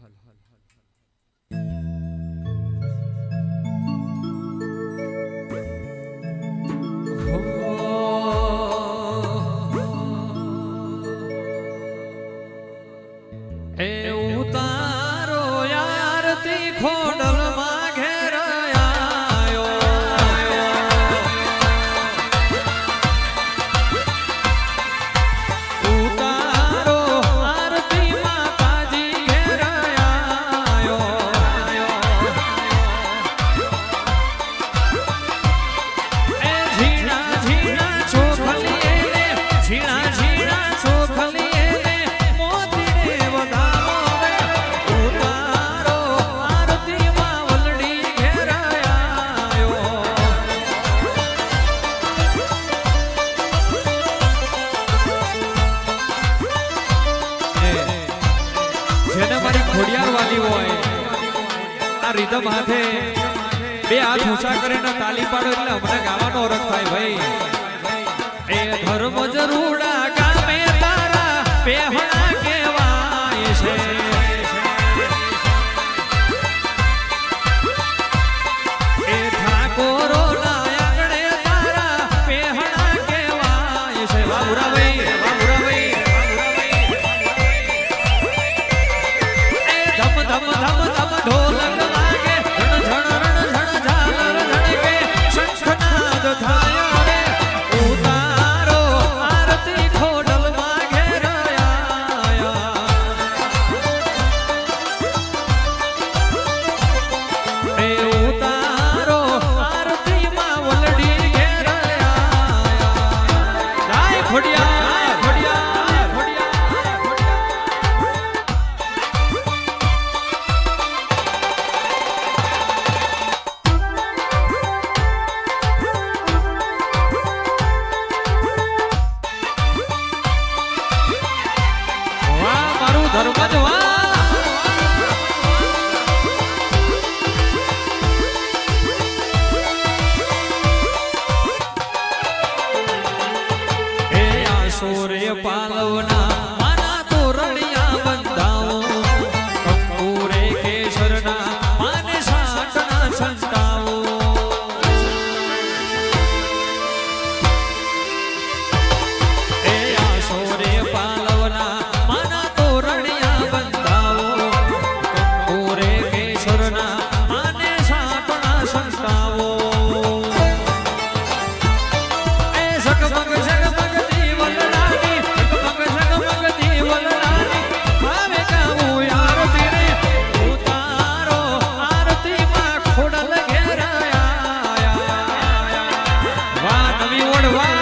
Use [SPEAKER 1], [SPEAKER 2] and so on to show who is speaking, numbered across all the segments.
[SPEAKER 1] hal hal hal hal આ rhythm હાથે બે હાથ ઊંચા કરીને તાલી પાડો એટલે હમણાં મારું મજવા નવી ઓઢવા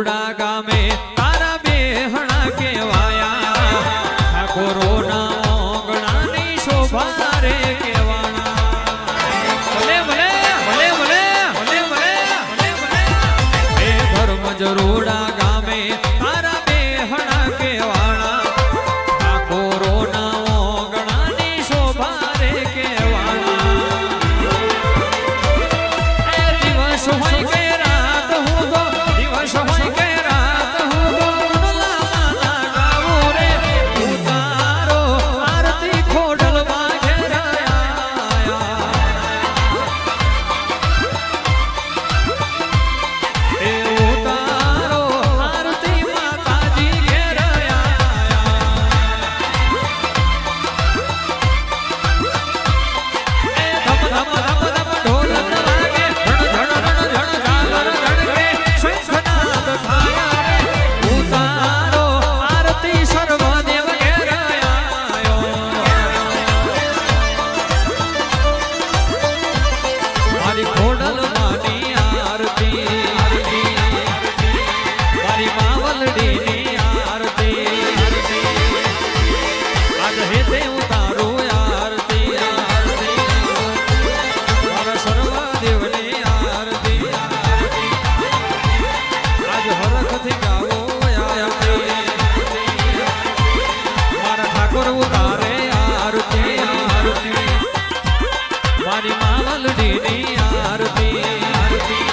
[SPEAKER 1] મજરૂડા ગામે તારા બેહણા કેવાયા ઠાકોરોના ઓગણાની શોભા રે કેવાણા ભલે ભલે ભલે ભલે ભલે ભલે ભલે ભલે એ ધર્મ જરોડા ગામે તારા બેહણા કેવાણા ઠાકોરોના ઓગણાની શોભા રે કેવાણા એ દિવસ હોય ઉતારે આરતી આરતી. મારી માવલડીની આરતી આરતી.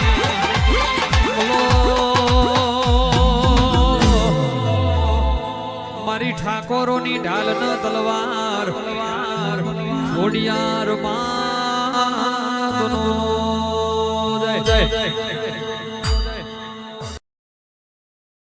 [SPEAKER 1] મારી ઠાકોરોની ઢાલ ન તલવાર તલવાર ખોડિયાર માતનો જય જય.